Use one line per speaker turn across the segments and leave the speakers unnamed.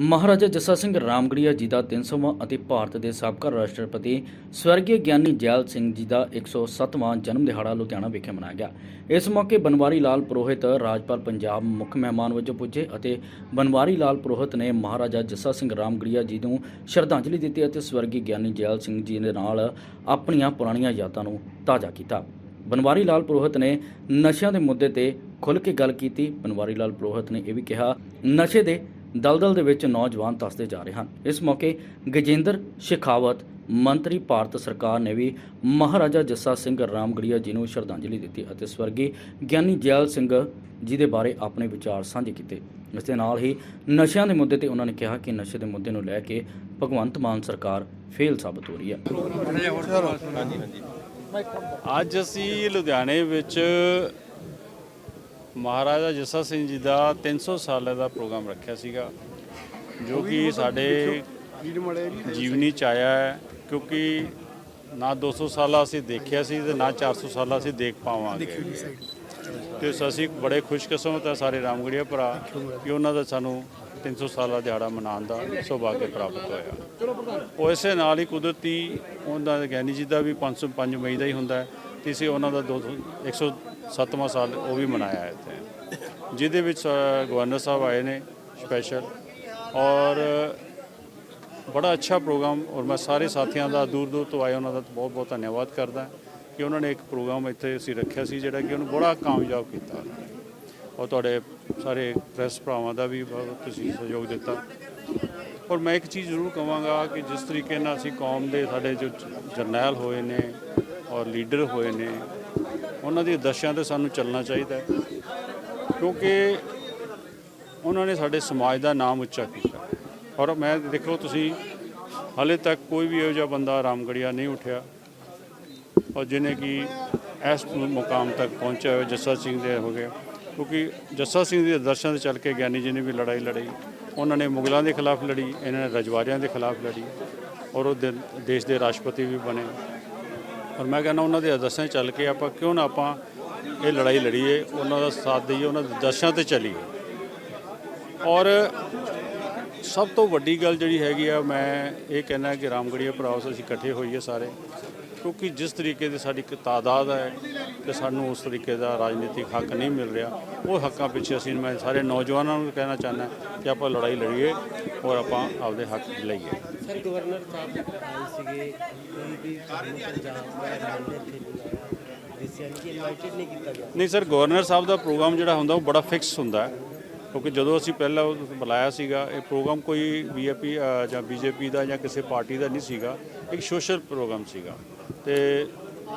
ਮਹਾਰਾਜਾ ਜੱਸਾ ਸਿੰਘ ਰਾਮਗੜੀਆ ਜੀ ਦਾ 300ਵਾਂ ਅਤੇ ਭਾਰਤ ਦੇ ਸਾਬਕਾ ਰਾਸ਼ਟਰਪਤੀ ਸਵਰਗੀ ਗਿਆਨੀ ਜੈਲ ਸਿੰਘ ਜੀ ਦਾ 107ਵਾਂ ਜਨਮ ਦਿਹਾੜਾ ਲੁਧਿਆਣਾ ਵਿਖੇ ਮਨਾਇਆ ਗਿਆ। ਇਸ ਮੌਕੇ ਬਨਵਾਰੀ ਲਾਲ ਪੁਰੋਹਿਤ ਰਾਜਪਾਲ ਪੰਜਾਬ ਮੁੱਖ ਮਹਿਮਾਨ ਵਜੋਂ ਪੁੱਜੇ ਅਤੇ ਬਨਵਾਰੀ ਲਾਲ ਪੁਰੋਹਿਤ ਨੇ ਮਹਾਰਾਜਾ ਜੱਸਾ ਸਿੰਘ ਰਾਮਗੜੀਆ ਜੀ ਨੂੰ ਸ਼ਰਧਾਂਜਲੀ ਦਿੱਤੀ ਅਤੇ ਸਵਰਗੀ ਗਿਆਨੀ ਜੈਲ ਸਿੰਘ ਜੀ ਦੇ ਨਾਲ ਆਪਣੀਆਂ ਪੁਰਾਣੀਆਂ ਯਾਦਾਂ ਨੂੰ ਤਾਜ਼ਾ ਕੀਤਾ। ਬਨਵਾਰੀ ਲਾਲ ਪੁਰੋਹਿਤ ਨੇ ਨਸ਼ਿਆਂ ਦੇ ਮੁੱਦੇ ਤੇ ਖੁੱਲ੍ਹ ਕੇ ਗੱਲ ਕੀਤੀ। ਬਨਵਾਰੀ ਲਾਲ ਪੁਰੋਹਿਤ ਨੇ ਇਹ ਵੀ ਕਿਹਾ, ਨਸ਼ੇ ਦੇ ਦਲਦਲ ਦੇ ਵਿੱਚ ਨੌਜਵਾਨ ਤਸਦੇ ਜਾ ਰਹੇ ਹਨ। ਇਸ ਮੌਕੇ ਗਜੇਂਦਰ ਸ਼ੇਖਾਵਤ ਮੰਤਰੀ ਭਾਰਤ ਸਰਕਾਰ ਨੇ ਵੀ ਮਹਾਰਾਜਾ ਜੱਸਾ ਸਿੰਘ ਰਾਮਗੜੀਆ ਜੀ ਨੂੰ ਸ਼ਰਧਾਂਜਲੀ ਦਿੱਤੀ ਅਤੇ ਸਵਰਗੀ ਗਿਆਨੀ ਜੈਲ ਸਿੰਘ ਜੀ ਦੇ ਬਾਰੇ ਆਪਣੇ ਵਿਚਾਰ ਸਾਂਝੇ ਕੀਤੇ। ਇਸ ਦੇ ਨਾਲ ਹੀ ਨਸ਼ਿਆਂ ਦੇ ਮੁੱਦੇ ਤੇ ਉਹਨਾਂ ਨੇ ਕਿਹਾ ਕਿ ਨਸ਼ੇ ਦੇ ਮੁੱਦੇ ਨੂੰ ਲੈ ਕੇ ਭਗਵੰਤ ਮਾਨ ਸਰਕਾਰ ਫੇਲ ਸਾਬਤ ਹੋ ਰਹੀ ਹੈ।
ਅੱਜ ਅਸੀਂ ਲੁਧਿਆਣੇ ਵਿੱਚ ਮਹਾਰਾਜਾ ਜੱਸਾ ਸਿੰਘ ਜੀ ਦਾ 300 ਸਾਲ ਦਾ ਪ੍ਰੋਗਰਾਮ ਰੱਖਿਆ ਸੀਗਾ ਜੋ ਕਿ ਸਾਡੇ ਜੀਵਨੀ ਚ ਆਇਆ ਹੈ ਕਿਉਂਕਿ ਨਾ 200 ਸਾਲਾ ਅਸੀਂ ਦੇਖਿਆ ਸੀ ਤੇ ਨਾ 400 ਸਾਲਾ ਅਸੀਂ ਦੇਖ ਪਾਵਾਂਗੇ। ਤੇ ਅਸੀਂ ਬੜੇ ਖੁਸ਼ਕਿਸਮਤ ਹੈ ਸਾਰੇ ਰਾਮਗੜੀਆ ਭਰਾ ਕਿ ਉਹਨਾਂ ਦਾ ਸਾਨੂੰ 300 ਸਾਲਾ ਦਿਹਾੜਾ ਮਨਾਉਣ ਦਾ ਸੁਭਾਗ ਪ੍ਰਾਪਤ ਹੋਇਆ। ਉਹ ਇਸੇ ਨਾਲ ਹੀ ਕੁਦਰਤੀ ਉਹਨਾਂ ਦਾ ਗਿਆਨੀ ਜੀ ਦਾ ਵੀ 505 ਮਈ ਦਾ ਹੀ ਹੁੰਦਾ ਹੈ। ਤੇ ਇਸੇ ਉਹਨਾਂ ਦਾ 200 107ਵਾਂ ਸਾਲ ਉਹ ਵੀ ਮਨਾਇਆ ਇੱਥੇ। ਜਿਹਦੇ ਵਿੱਚ ਗਵਰਨਰ ਸਾਹਿਬ ਆਏ ਨੇ ਸਪੈਸ਼ਲ ਔਰ ਬੜਾ ਅੱਛਾ ਪ੍ਰੋਗਰਾਮ, ਔਰ ਮੈਂ ਸਾਰੇ ਸਾਥੀਆਂ ਦਾ ਦੂਰ ਦੂਰ ਤੋਂ ਆਏ, ਉਹਨਾਂ ਦਾ ਬਹੁਤ ਬਹੁਤ ਧੰਨਵਾਦ ਕਰਦਾ ਕਿ ਉਹਨਾਂ ਨੇ ਇੱਕ ਪ੍ਰੋਗਰਾਮ ਇੱਥੇ ਅਸੀਂ ਰੱਖਿਆ ਸੀ, ਜਿਹੜਾ ਕਿ ਉਹਨੂੰ ਬੜਾ ਕਾਮਯਾਬ ਕੀਤਾ। ਔਰ ਤੁਹਾਡੇ ਸਾਰੇ ਪ੍ਰੈਸ ਭਰਾਵਾਂ ਦਾ ਵੀ ਬਹੁਤ ਤੁਸੀਂ ਸਹਿਯੋਗ ਦਿੱਤਾ। ਔਰ ਮੈਂ ਇੱਕ ਚੀਜ਼ ਜ਼ਰੂਰ ਕਹਾਂਗਾ ਕਿ ਜਿਸ ਤਰੀਕੇ ਨਾਲ ਅਸੀਂ ਕੌਮ ਦੇ ਸਾਡੇ ਜੋ ਜਰਨੈਲ ਹੋਏ ਨੇ ਔਰ ਲੀਡਰ ਹੋਏ ਨੇ, ਉਹਨਾਂ ਦੀ ਦਸ਼ਿਆਂ ਤੇ ਸਾਨੂੰ ਚੱਲਣਾ ਚਾਹੀਦਾ ਹੈ। ਕਿਉਂਕਿ ਉਹਨਾਂ ਨੇ ਸਾਡੇ ਸਮਾਜ ਦਾ ਨਾਮ ਉੱਚਾ ਕੀਤਾ। ਔਰ ਮੈਂ ਦੇਖੋ, ਤੁਸੀਂ ਹਾਲੇ ਤੱਕ ਕੋਈ ਵੀ ਇਹੋ ਜਿਹਾ ਬੰਦਾ ਰਾਮਗੜੀਆ ਨਹੀਂ ਉੱਠਿਆ। ਔਰ ਜਿਹਨੇ ਕਿ ਇਸ ਮੁਕਾਮ ਤੱਕ ਪਹੁੰਚਿਆ ਹੋਇਆ, ਜੱਸਾ ਸਿੰਘ ਦੇ ਹੋ ਗਏ। ਕਿਉਂਕਿ ਜੱਸਾ ਸਿੰਘ ਦੇ ਦਰਸ਼ਨ ਤੇ ਚੱਲ ਕੇ ਗਿਆਨੀ ਜੀ ਨੇ ਵੀ ਲੜਾਈ ਲੜੀ। ਉਹਨਾਂ ਨੇ ਮੁਗਲਾਂ ਦੇ ਖਿਲਾਫ ਲੜੀ, ਇਹਨਾਂ ਨੇ ਰਜਵਾੜਿਆਂ ਦੇ ਖਿਲਾਫ ਲੜੀ। ਔਰ ਉਹ ਦੇ- ਦੇਸ਼ ਦੇ ਰਾਸ਼ਟਰਪਤੀ ਵੀ ਬਣੇ। ਔਰ ਮੈਂ ਕਹਿੰਦਾ ਉਹਨਾਂ ਦੇ ਆਦਰਸ਼ਾਂ 'ਚ ਚੱਲ ਕੇ ਆਪਾਂ ਕਿਉਂ ਨਾ ਆਪਾਂ ਇਹ ਲੜਾਈ ਲੜੀਏ, ਉਹਨਾਂ ਦਾ ਸਾਥ ਦਈਏ, ਉਹਨਾਂ ਦੇ ਆਦਰਸ਼ਾਂ ਤੇ ਚੱਲੀਏ। ਔਰ ਸਭ ਤੋਂ ਵੱਡੀ ਗੱਲ ਜਿਹੜੀ ਹੈਗੀ ਆ, ਮੈਂ ਇਹ ਕਹਿਣਾ ਕਿ ਰਾਮਗੜੀਆ ਭਰਾਵਸ ਅਸੀਂ ਇਕੱਠੇ ਹੋਈਏ ਸਾਰੇ, ਕਿਉਂਕਿ ਜਿਸ ਤਰੀਕੇ ਦੀ ਸਾਡੀ ਇੱਕ ਤਾਦਾਦ ਹੈ ਕਿ ਸਾਨੂੰ ਉਸ ਤਰੀਕੇ ਦਾ ਰਾਜਨੀਤਿਕ ਹੱਕ ਨਹੀਂ ਮਿਲ ਰਿਹਾ ਉਹ ਹੱਕਾਂ ਪਿੱਛੇ ਅਸੀਂ ਮੈਂ ਸਾਰੇ ਨੌਜਵਾਨਾਂ ਨੂੰ ਕਹਿਣਾ ਚਾਹੁੰਦਾ ਕਿ ਆਪਾਂ ਲੜਾਈ ਲੜੀਏ ਔਰ ਆਪਾਂ ਆਪਦੇ ਹੱਕ ਲਈਏ।
ਸਰ ਗਵਰਨਰ ਸਾਹਿਬ ਆਏ ਸੀਗੇ ਕੋਈ ਵੀ ਸਾਨੂੰ ਪੰਜਾਬ ਦਾ ਰਹਿਣ ਇੱਥੇ ਨਹੀਂ
ਸਰ ਗਵਰਨਰ ਸਾਹਿਬ ਦਾ ਪ੍ਰੋਗਰਾਮ ਜਿਹੜਾ ਹੁੰਦਾ ਉਹ ਬੜਾ ਫਿਕਸ ਹੁੰਦਾ ਕਿਉਂਕਿ ਜਦੋਂ ਅਸੀਂ ਪਹਿਲਾਂ ਉਹ ਬੁਲਾਇਆ ਸੀਗਾ ਇਹ ਪ੍ਰੋਗਰਾਮ ਕੋਈ ਬੀਜੇਪੀ ਜਾਂ ਬੀਜੇਪੀ ਦਾ ਜਾਂ ਕਿਸੇ ਪਾਰਟੀ ਦਾ ਨਹੀਂ ਸੀਗਾ ਇੱਕ ਸੋਸ਼ਲ ਪ੍ਰੋਗਰਾਮ ਸੀਗਾ। ਤੇ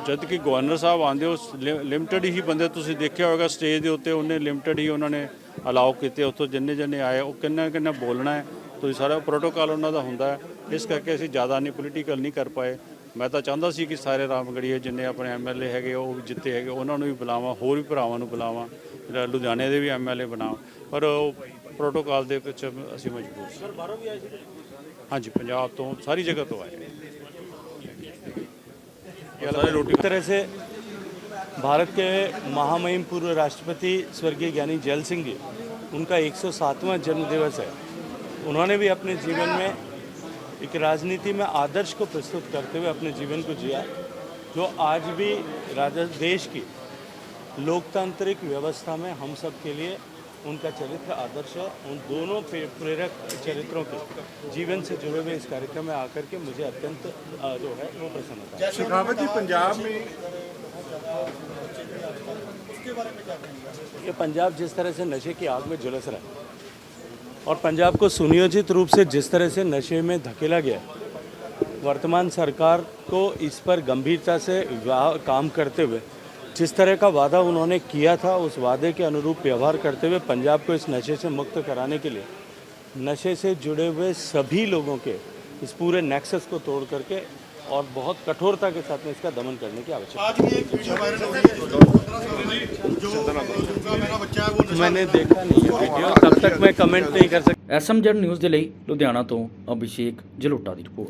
ਜਦ ਕਿ ਗਵਰਨਰ ਸਾਹਿਬ ਆਂਦੇ ਉਸ ਲਿਮਟਿਡ ਹੀ ਬੰਦੇ ਤੁਸੀਂ ਦੇਖਿਆ ਹੋਵੇਗਾ ਸਟੇਜ ਦੇ ਉੱਤੇ, ਉਹਨੇ ਲਿਮਟਿਡ ਹੀ ਉਹਨਾਂ ਨੇ ਅਲਾਉ ਕੀਤੇ, ਉੱਥੋਂ ਜਿੰਨੇ ਜਿੰਨੇ ਆਏ, ਉਹ ਕਿੰਨਾ ਕਿੰਨਾ ਬੋਲਣਾ ਹੈ, ਤੁਸੀਂ ਸਾਰਾ ਪ੍ਰੋਟੋਕਾਲ ਉਹਨਾਂ ਦਾ ਹੁੰਦਾ ਹੈ। ਇਸ ਕਰਕੇ ਅਸੀਂ ਜ਼ਿਆਦਾ ਨਹੀਂ ਪੋਲੀਟੀਕਲ ਨਹੀਂ ਕਰ ਪਾਏ। ਮੈਂ ਤਾਂ ਚਾਹੁੰਦਾ ਸੀ ਕਿ ਸਾਰੇ ਰਾਮਗੜੀਏ ਜਿੰਨੇ ਆਪਣੇ ਐਮਐਲਏ ਹੈਗੇ, ਉਹ ਵੀ ਜਿੱਤੇ ਹੈਗੇ, ਉਹਨਾਂ ਨੂੰ ਵੀ ਬੁਲਾਵਾਂ, ਹੋਰ ਵੀ ਭਰਾਵਾਂ ਨੂੰ ਬੁਲਾਵਾਂ, ਜਿਹੜਾ ਲੁਧਿਆਣੇ ਦੇ ਵੀ ਐਮਐਲਏ ਬਣਾਵਾਂ ਪਰ ਉਹ ਪ੍ਰੋਟੋਕਾਲ ਦੇ ਵਿੱਚ ਅਸੀਂ ਮਜਬੂਰ ਸਰ ਬਾਹਰੋਂ ਵੀ ਆਏ ਸੀ। ਹਾਂਜੀ, ਪੰਜਾਬ ਤੋਂ, ਸਾਰੀ ਜਗ੍ਹਾ ਤੋਂ ਆਏ।
इस तरह से भारत के महामहिम पूर्व राष्ट्रपति स्वर्गीय ज्ञानी जैल सिंह जी उनका 107वां जन्म दिवस है। उन्होंने भी अपने जीवन में एक राजनीति में आदर्श को प्रस्तुत करते हुए अपने जीवन को जिया, जो आज भी राजा, देश की लोकतांत्रिक व्यवस्था में हम सब के लिए उनका चरित्र आदर्श है उन दोनों प्रेरक चरित्रों के जीवन से जुड़े हुए इस कार्यक्रम में आकर के मुझे अत्यंत जो है वो प्रसन्नता है।
शेखावत जी पंजाब में
ये पंजाब जिस तरह से नशे की आग में झुलस रहा है और पंजाब को सुनियोजित रूप से जिस तरह से नशे में धकेला गया वर्तमान सरकार को इस पर गंभीरता से व्या- काम करते हुए जिस तरह का वादा उन्होंने किया था उस वादे के अनुरूप व्यवहार करते हुए पंजाब को इस नशे से मुक्त कराने के लिए नशे से जुड़े हुए सभी लोगों के इस पूरे नेक्सस को तोड़ करके और बहुत कठोरता के साथ में इसका दमन करने की आवश्यकता है
आज भी एक वीडियो वायरल हो रही है जो जो मेरा बच्चा है वो नशा
मैंने देखा नहीं है वीडियो तब तक मैं कमेंट नहीं कर सकता
ਐਸਐਮਜੈਡ ਨਿਊਜ਼ ਦੇ ਲਈ ਲੁਧਿਆਣਾ ਤੋਂ ਅਭਿਸ਼ੇਕ ਜਲੋਟਾ ਦੀ ਰਿਪੋਰਟ